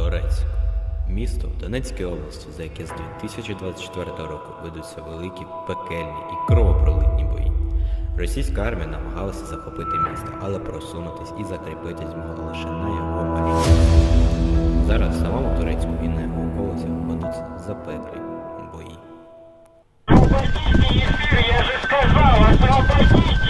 Торецьк. Місто в Донецькій області, за яке з 2024 року ведуться великі, пекельні і кровопролитні бої. Російська армія намагалася захопити місто, але просунутись і закріпитись змогла лише на його марі. Зараз в самому Турецьку і на його околицях ведуться запеклі бої. Освободите эфир, я же сказал, освободите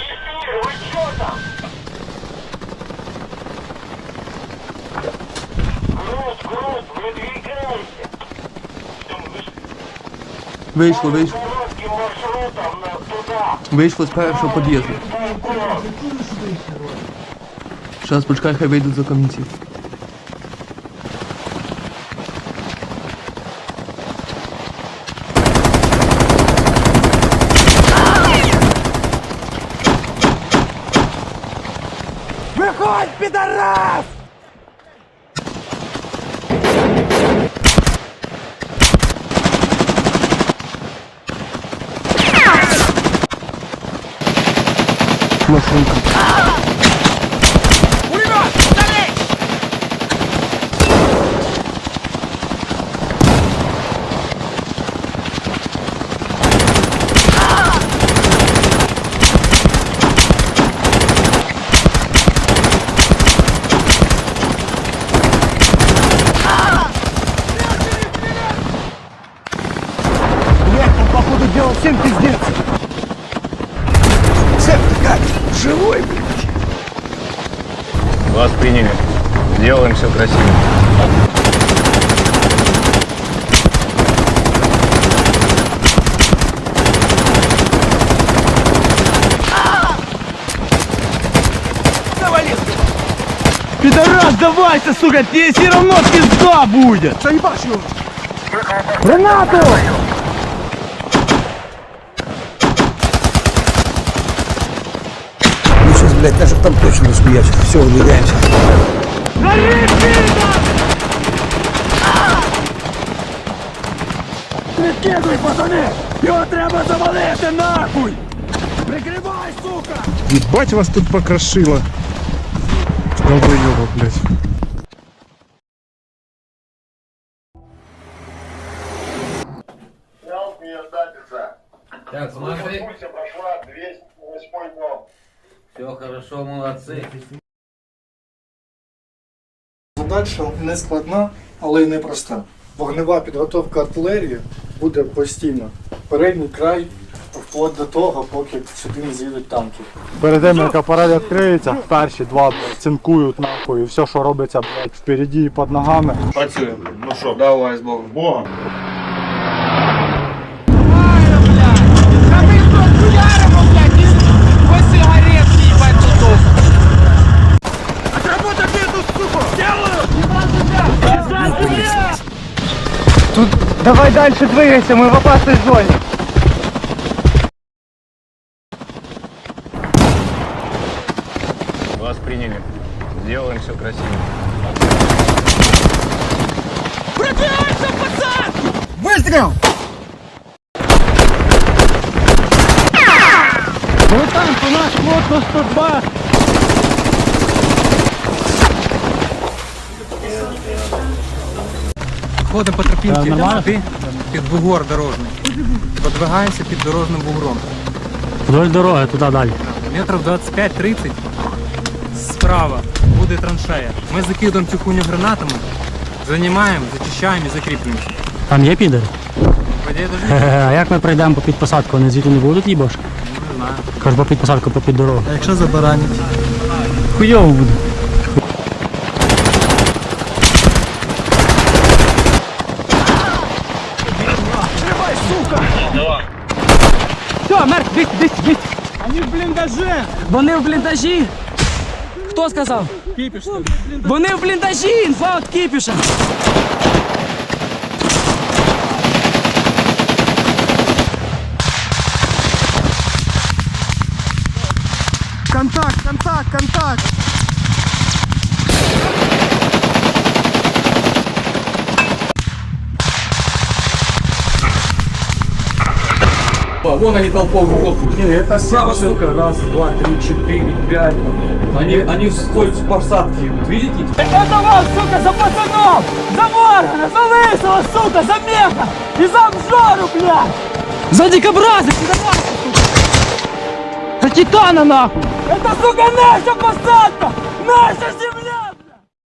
Вийшло, вийшло. Вийшло з першого під'їзду. Зараз почекай, хай вийдуть за камінці. Виходь, підарас! Машинка. Блять, походу дело всем пиздец. Живой, блядь? Вас приняли. Делаем все красиво. Пидорас, давайся, сука, тебе все равно пизда будет! Заебашь его! Гранату! Ну сейчас, блядь, наших там точно распиячат. Все, выдвигаемся. Скидуй, пацани! Його треба завалити нахуй! Прикривай, сука! Ебать вас тут покрошило. Долбоёба, блядь. Снял мне статица. Так, смотри, Пульса прошла 208 дом. Все хорошо, молодцы. Задача не складна, але й непроста. Вогнева підготовка артилерії буде постійно. Передній край вплоть до того, поки сюди не з'їдуть танки. Перед тим, як апарат відкриється, перші два цинкують нахуй. І все, що робиться, блядь, впереді і під ногами. Працюємо. Ну що, давай з Богом. Богом. Тут давай дальше двигайся, мы в опасной зоне. Вас приняли. Делаем все красиво. Пробирайся, пацан! Выстрел! Ну там у нас плотно 102. Ходимо по тропінці під, під бугор дорожний. Подвигаємося під дорожним бугром. Вдоль дороги, туди далі. Метрів 25-30 справа буде траншея. Ми закидуємо цю хуйню гранатами, займаємо, зачищаємо і закріплюємося. Там є ідеї, А як ми пройдемо по підпосадку? Вони звідти не будуть їбошки? знаю. Кажу, по підпосадку, по під дорогу. А якщо забаранять? Хуйово буде. Все, Мерк, десь, десь, десь. Они в бліндажі. Вони в бліндажі. Хто сказав? Кіпіш. Вони в бліндажі, інфа от кіпіша. Вон они толпом хлопают. Не, это Справа, сука. Раз, два, три, четыре, пять. Они, они входят в посадки, вот видите? Это вам, сука, за пацанов! За Моргана, за Лысого, сука, за Меха! И за Обжору, блядь! За дикобразы, пидорасы, сука! За Титана, нахуй! Это, сука, наша посадка! Наша земля!